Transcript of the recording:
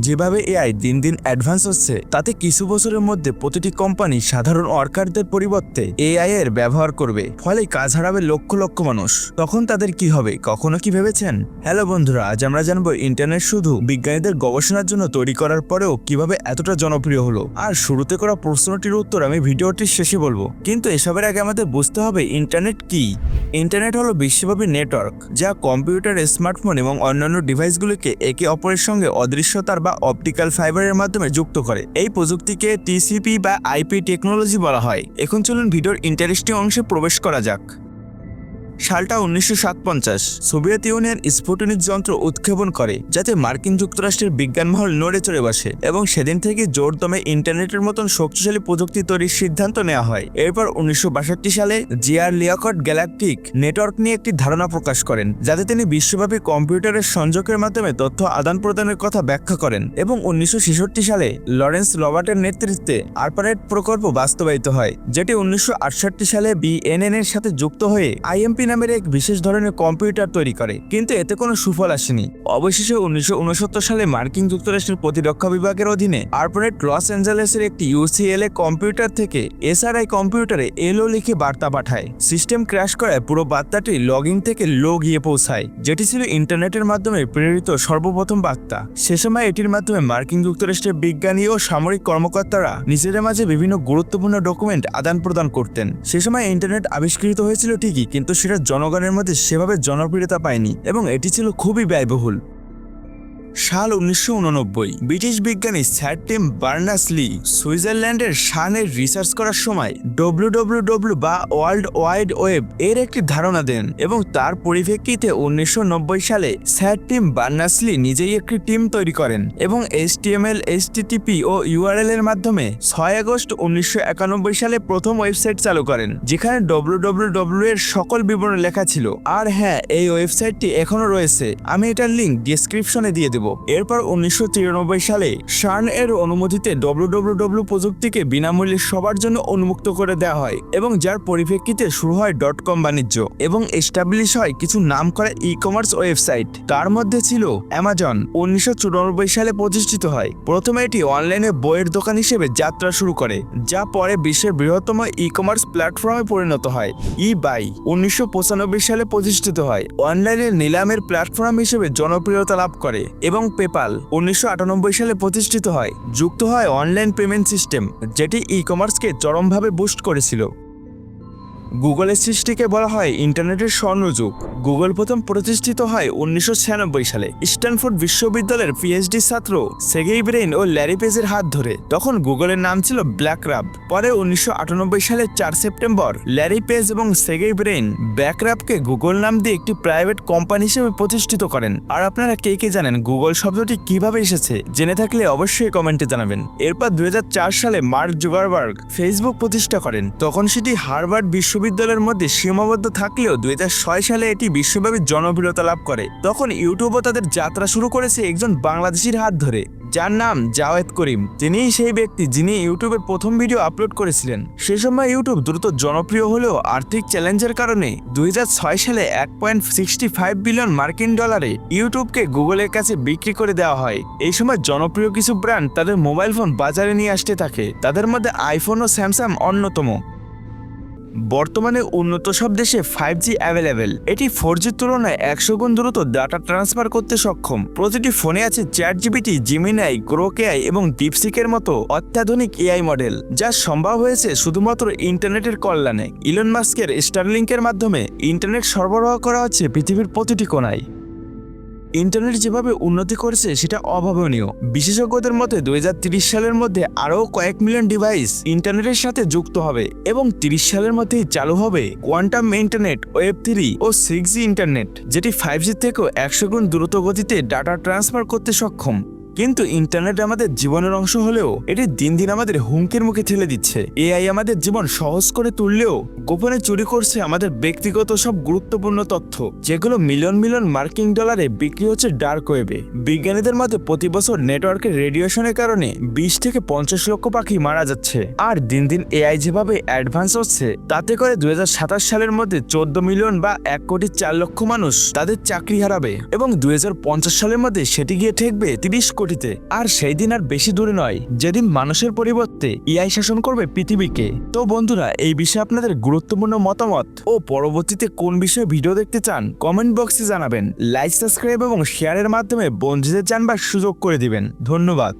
যেভাবে এআই দিন দিন অ্যাডভান্স হচ্ছে, তাতে কিছু বছরের মধ্যে প্রতিটি কোম্পানি সাধারণ ওয়ার্কারদের পরিবর্তে এআই এর ব্যবহার করবে, ফলে কাজ হারাবে লক্ষ লক্ষ মানুষ। তখন তাদের কি হবে, কখনো কি ভেবেছেন? হ্যালো বন্ধুরা, আজ আমরা জানব ইন্টারনেট শুধু বিজ্ঞানীদের গবেষণার জন্য তৈরি করার পরেও কীভাবে এতটা জনপ্রিয় হলো। আর শুরুতে করা প্রশ্নটির উত্তর আমি ভিডিওটির শেষে বলব। কিন্তু এসবের আগে আমাদের বুঝতে হবে ইন্টারনেট কি। ইন্টারনেট হলো বিশ্বব্যাপী নেটওয়ার্ক, যা কম্পিউটার, স্মার্টফোন এবং অন্যান্য ডিভাইসগুলিকে একে অপরের সঙ্গে অদৃশ্যতার বা অপটিক্যাল ফাইবারের মাধ্যমে যুক্ত করে। এই প্রযুক্তিকে টিসিপি বা আইপি টেকনোলজি বলা হয়। এখন চলুন ভিডিওর ইন্টারেস্টিং অংশে প্রবেশ করা যাক। সালটা উনিশশো সাত সোভিয়েত ইউনিয়ন স্ফুটনিক যন্ত্র উৎক্ষেপণ করে, যাতে মার্কিন যুক্তরাষ্ট্রের বিজ্ঞান মহল নড়ে চড়ে বসে এবং সেদিন থেকে জোরদমে ইন্টারনেটের মতন শক্তিশালী প্রযুক্তি তৈরির সিদ্ধান্ত নেওয়া হয়। এরপর উনিশশো বাষট্টি সালে জিআর লিয়াকট গ্যালাকটিক নেটওয়ার্ক নিয়ে একটি ধারণা প্রকাশ করেন, যাতে তিনি বিশ্বব্যাপী কম্পিউটারের সংযোগের মাধ্যমে তথ্য আদান প্রদানের কথা ব্যাখ্যা করেন এবং উনিশশো ছেষট্টি সালে লরেন্স রবার্টের নেতৃত্বে আরপারেট প্রকল্প বাস্তবায়িত হয়, যেটি উনিশশো আটষট্টি সালে বিএনএন এর সাথে যুক্ত হয়ে আইএমপি নামের এক বিশেষ ধরনের কম্পিউটার তৈরি করে, কিন্তু এতে কোনো সুফল আসেনি। অবশেষে উনিশশো ঊনসত্তর সালে মার্কিন যুক্তরাষ্ট্রের প্রতিরক্ষা বিভাগের অধীনে আরপারেট লস অ্যাঞ্জেলেসের একটি ইউসিএলএ কম্পিউটার থেকে এসআরআই কম্পিউটারে এলো লিখে বার্তা পাঠায়। সিস্টেম ক্র্যাশ করায় পুরো বার্তাটি লগইন থেকে লো গিয়ে পৌঁছায়, যেটি ছিল ইন্টারনেটের মাধ্যমে প্রেরিত সর্বপ্রথম বার্তা। সে সময় এটির মাধ্যমে মার্কিন যুক্তরাষ্ট্রের বিজ্ঞানী ও সামরিক কর্মকর্তারা নিজেদের মাঝে বিভিন্ন গুরুত্বপূর্ণ ডকুমেন্ট আদান প্রদান করতেন। সে সময় ইন্টারনেট আবিষ্কৃত হয়েছিল ঠিকই, কিন্তু সেটা জনগণের মধ্যে সেভাবে জনপ্রিয়তা পায়নি এবং এটি ছিল খুবই ব্যয়বহুল। সাল উনিশশো উননব্বই। ব্রিটিশ বিজ্ঞানী স্যার টিম বার্নাস লি সুইজারল্যান্ডের শানের রিসার্চ করার সময় ডব্লিউ বা ওয়ার্ল্ড ওয়াইড ওয়েব এর একটি ধারণা দেন এবং তার পরিপ্রেক্ষিতে উনিশশো নব্বই সালে স্যার টিম বার্নাস লি নিজেই একটি টিম তৈরি করেন এবং এইচটিএমএল এইচটিটিপি ও ইউআরএল এর মাধ্যমে ছয় আগস্ট উনিশশো একানব্বই সালে প্রথম ওয়েবসাইট চালু করেন, যেখানে ডব্লিউ এর সকল বিবরণ লেখা ছিল। আর হ্যাঁ এই ওয়েবসাইটটি এখনও রয়েছে। আমি এটার লিঙ্ক ডিসক্রিপশনে দিয়ে দেব। এরপর উনিশশো তিরানব্বই সালে শার্ন এর অনুমতিতে ডব্লিউ প্রযুক্তিকে বিনামূল্যে সবার জন্য উন্মুক্ত করে দেওয়া হয় এবং যার পরিপ্রেক্ষিতে শুরু হয় ডট কম বাণিজ্য এবং এস্টাবলিশ হয় কিছু নাম করা ই কমার্স ওয়েবসাইট। তার মধ্যে ছিল অ্যামাজন। উনিশশো চুরানব্বই সালে প্রতিষ্ঠিত হয়। প্রথমে এটি অনলাইনে বইয়ের দোকান হিসেবে যাত্রা শুরু করে, যা পরে বিশ্বের বৃহত্তম ই কমার্স প্ল্যাটফর্মে পরিণত হয় ই বাই উনিশশো পঁচানব্বই সালে প্রতিষ্ঠিত হয়। অনলাইনে নিলামের প্ল্যাটফর্ম হিসেবে জনপ্রিয়তা লাভ করে এবং পেপাল উনিশশো আটানব্বই সালে প্রতিষ্ঠিত হয়। যুক্ত হয় অনলাইন পেমেন্ট সিস্টেম যেটি ই কমার্সকে চরমভাবে বুস্ট করেছিল। গুগলের সৃষ্টিকে বলা হয় ইন্টারনেটের স্বর্ণযুগ। গুগল প্রথম প্রতিষ্ঠিত হয় উনিশশো ছিয়ানব্বই সালে। স্ট্যানফোর্ড বিশ্ববিদ্যালয়ের পিএইচডি ছাত্র সেগেই ব্রেইন ও ল্যারি পেজের হাত ধরে। তখন গুগলের নাম ছিল ব্ল্যাক রাব পরে উনিশশো সালের চার সেপ্টেম্বর ল্যারি পেজ এবং সেগেই ব্রেইন ব্যাকরাপকে গুগল নাম দিয়ে একটি প্রাইভেট কোম্পানি হিসেবে প্রতিষ্ঠিত করেন। আর আপনারা কে কে জানেন গুগল শব্দটি কীভাবে এসেছে? জেনে থাকলে অবশ্যই কমেন্টে জানাবেন। এরপর দুই হাজার চার সালে মার্ক জুগারবার্গ ফেসবুক প্রতিষ্ঠা করেন। তখন সেটি হার্ভার্ড বিশ্ববিদ্যালয়ের মধ্যে সীমাবদ্ধ থাকলেও দু হাজার ছয় সালে এটি বিশ্বব্যাপী জনপ্রিয়তা লাভ করে। তখন ইউটিউবও তাদের যাত্রা শুরু করেছে একজন বাংলাদেশির হাত ধরে, যার নাম জাওয়েদ করিম। তিনিই সেই ব্যক্তি যিনি ইউটিউবের প্রথম ভিডিও আপলোড করেছিলেন। সে সময় ইউটিউব দ্রুত জনপ্রিয় হলেও আর্থিক চ্যালেঞ্জের কারণে দুই হাজার ছয় সালে এক পয়েন্ট সিক্সটি ফাইভ বিলিয়ন মার্কিন ডলারে ইউটিউবকে গুগলের কাছে বিক্রি করে দেওয়া হয়। এই সময় জনপ্রিয় কিছু ব্র্যান্ড তাদের মোবাইল ফোন বাজারে নিয়ে আসতে থাকে। তাদের মধ্যে আইফোন ও স্যামসাং অন্যতম। বর্তমানে উন্নত সব দেশে ফাইভ জি অ্যাভেলেবেল এটি ফোর জির তুলনায় একশো গুণ দ্রুত ডাটা ট্রান্সফার করতে সক্ষম। প্রতিটি ফোনে আছে চ্যাট জিবিটি জিমিনাই গ্রোকেআই এবং ডিপসিকের মতো অত্যাধুনিক এআই মডেল যা সম্ভব হয়েছে শুধুমাত্র ইন্টারনেটের কল্যাণে। ইলন মাস্কের স্টারলিংকের মাধ্যমে ইন্টারনেট সরবরাহ করা হচ্ছে পৃথিবীর প্রতিটি কোনায় ইন্টারনেট যেভাবে উন্নতি করেছে, সেটা অভাবনীয়। বিশেষজ্ঞদের মতে, দুই সালের মধ্যে আরও কয়েক মিলিয়ন ডিভাইস ইন্টারনেটের সাথে যুক্ত হবে এবং তিরিশ সালের মধ্যেই চালু হবে কোয়ান্টাম ইন্টারনেট, ওয়েব থ্রি ও সিক্স ইন্টারনেট, যেটি ফাইভ জি থেকেও একশো গুণ দ্রুত গতিতে ডাটা ট্রান্সফার করতে সক্ষম। কিন্তু ইন্টারনেট আমাদের জীবনের অংশ হলেও এটি দিন দিন আমাদের হুমকির মুখে ঠেলে দিচ্ছে। এআই আমাদের জীবন সহজ করে তুললেও গোপনে চুরি করছে আমাদের ব্যক্তিগত সব গুরুত্বপূর্ণ তথ্য, যেগুলো মিলিয়ন মিলিয়ন মার্কিন ডলারে বিক্রি হচ্ছে ডার্ক ওয়েবে বিজ্ঞানীদের মতে প্রতি বছর নেটওয়ার্কের রেডিয়েশনের কারণে বিশ থেকে পঞ্চাশ লক্ষ পাখি মারা যাচ্ছে। আর দিন দিন এআই যেভাবে অ্যাডভান্স হচ্ছে, তাতে করে দুই হাজার সাতাশ সালের মধ্যে চোদ্দ মিলিয়ন বা এক কোটি চার লক্ষ মানুষ তাদের চাকরি হারাবে এবং দুই হাজার পঞ্চাশ সালের মধ্যে সেটি গিয়ে ঠেকবে তিরিশ কোটি কোটিতে। আর সেই দিন আর বেশি দূরে নয়, যেদিন মানুষের পরিবর্তে ইআই শাসন করবে পৃথিবীকে। তো বন্ধুরা, এই বিষয়ে আপনাদের গুরুত্বপূর্ণ মতামত ও পরবর্তীতে কোন বিষয়ে ভিডিও দেখতে চান কমেন্ট বক্সে জানাবেন। লাইক সাবস্ক্রাইব এবং শেয়ারের মাধ্যমে বন্ধুদের জানবার সুযোগ করে দিবেন। ধন্যবাদ।